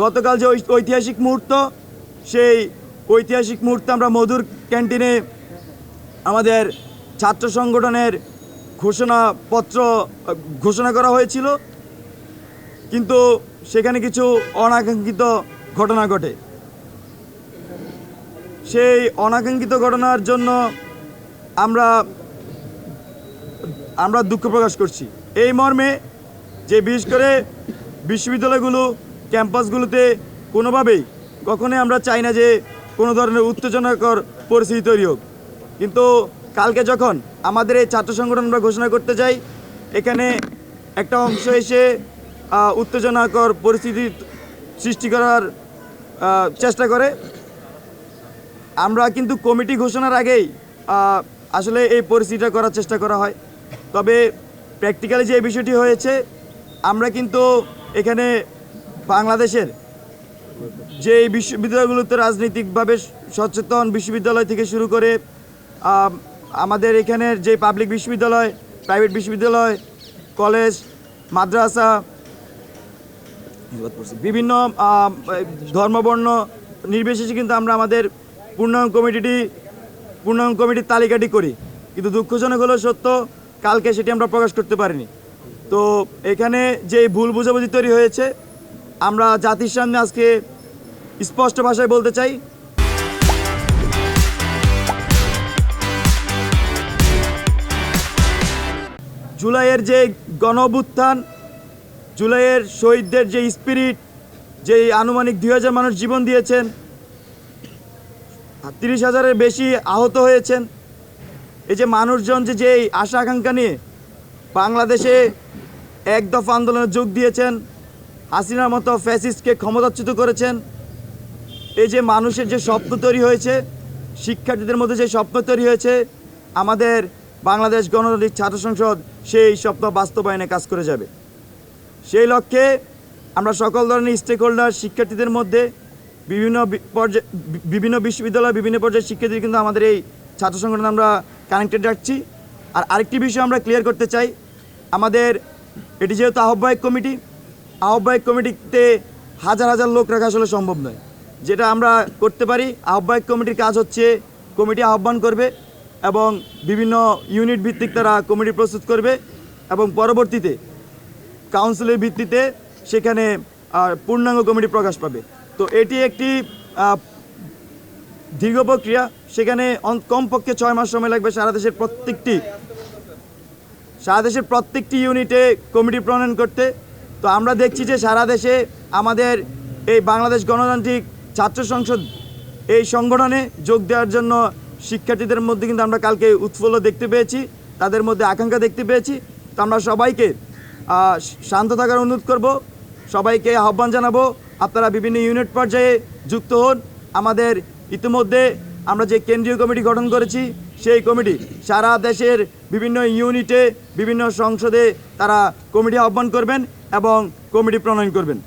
গতকাল যে ঐতিহাসিক মুহূর্ত, সেই ঐতিহাসিক মুহূর্তে আমরা মধুর ক্যান্টিনে আমাদের ছাত্র সংগঠনের ঘোষণাপত্র, ঘোষণা করা হয়েছিল। কিন্তু সেখানে কিছু অনাকাঙ্ক্ষিত ঘটনা ঘটে। সেই অনাকাঙ্ক্ষিত ঘটনার জন্য আমরা আমরা দুঃখ প্রকাশ করছি। এই মর্মে যে বিশেষ করে বিশ্ববিদ্যালয়গুলো ক্যাম্পাসগুলোতে কোনোভাবেই কখনোই আমরা চাই না যে কোনো ধরনের উত্তেজনাকর পরিস্থিতি তৈরি হোক। কিন্তু কালকে যখন আমাদের এই ছাত্র সংগঠন আমরা ঘোষণা করতে যাই, এখানে একটা অংশ এসে উত্তেজনাকর পরিস্থিতি সৃষ্টি করার চেষ্টা করে। আমরা কিন্তু কমিটি ঘোষণার আগেই আসলে এই পরিস্থিতিটা করার চেষ্টা করা হয়। তবে প্র্যাকটিক্যালি যে বিষয়টি হয়েছে, আমরা কিন্তু এখানে বাংলাদেশের যে বিশ্ববিদ্যালয়গুলোতে রাজনৈতিকভাবে সচেতন বিশ্ববিদ্যালয় থেকে শুরু করে আমাদের এখানের যে পাবলিক বিশ্ববিদ্যালয়, প্রাইভেট বিশ্ববিদ্যালয়, কলেজ, মাদ্রাসা, বিভিন্ন ধর্মবর্ণ নির্বিশেষে কিন্তু আমরা আমাদের পূর্ণাঙ্গ কমিটিটি, পূর্ণাঙ্গ কমিটির তালিকাটি করি। কিন্তু দুঃখজনক হলো সত্য, কালকে সেটি আমরা প্রকাশ করতে পারিনি। তো এখানে যে ভুল বোঝাবুঝি তৈরি হয়েছে আমরা জাতির সামনে আজকে স্পষ্ট ভাষায় বলতে চাই। জুলাইয়ের যে গণ জুলাইয়ের শহীদদের যে স্পিরিট যে আনুমানিক দুই হাজার মানুষ জীবন দিয়েছেন, তিরিশ হাজারের বেশি আহত হয়েছেন। এই যে মানুষজন যে যে আশা আকাঙ্ক্ষা নিয়ে বাংলাদেশে এক দফা আন্দোলনে যোগ দিয়েছেন হাসিনার মতো ফ্যাসিস্টকে ক্ষমতাচ্যুত করেছেন। এই যে মানুষের যে স্বপ্ন তৈরি হয়েছে, শিক্ষার্থীদের মধ্যে যে স্বপ্ন তৈরি হয়েছে, আমাদের বাংলাদেশ গণতান্ত্রিক ছাত্র সংসদ সেই স্বপ্ন বাস্তবায়নে কাজ করে যাবে। সেই লক্ষ্যে আমরা সকল ধরনের স্টেক হোল্ডার শিক্ষার্থীদের মধ্যে বিভিন্ন পর্যায়ে, বিভিন্ন বিশ্ববিদ্যালয়, বিভিন্ন পর্যায়ের শিক্ষার্থী কিন্তু আমাদের এই ছাত্র সংগঠন আমরা কানেক্টেড রাখছি। আর আরেকটি বিষয় আমরা ক্লিয়ার করতে চাই, আমাদের, এটি যেহেতু আহ্বায়ক কমিটি আহ্বায়ক কমিটিতে হাজার হাজার লোক রাখা আসলে সম্ভব নয়। যেটা আমরা করতে পারি, আহ্বায়ক কমিটির কাজ হচ্ছে কমিটি আহ্বান করবে এবং বিভিন্ন ইউনিট ভিত্তিক তারা কমিটি প্রস্তুত করবে এবং পরবর্তীতে কাউন্সিলের ভিত্তিতে সেখানে পূর্ণাঙ্গ কমিটি প্রকাশ পাবে। তো এটি একটি দীর্ঘ প্রক্রিয়া। সেখানে কমপক্ষে ছয় মাস সময় লাগবে সারা দেশের প্রত্যেকটি, সারা দেশের প্রত্যেকটি ইউনিটে কমিটি প্রণয়ন করতে। তো আমরা দেখছি যে সারা দেশে আমাদের এই বাংলাদেশ গণতান্ত্রিক ছাত্র সংসদ এই সংগঠনে যোগ দেওয়ার জন্য শিক্ষার্থীদের মধ্যে কিন্তু আমরা কালকে উৎফুল্ল দেখতে পেয়েছি, তাদের মধ্যে আকাঙ্ক্ষা দেখতে পেয়েছি। তো আমরা সবাইকে শান্ত থাকার অনুরোধ করব। সবাইকে আহ্বান জানাব, আপনারা বিভিন্ন ইউনিট পর্যায়ে যুক্ত হন। আমাদের ইতিমধ্যে আমরা যে কেন্দ্রীয় কমিটি গঠন করেছি সেই কমিটি। সারা দেশের বিভিন্ন ইউনিটে, বিভিন্ন সংসদে তারা কমিটি আহ্বান করবেন এবং কমিটি প্রণয়ন করবেন।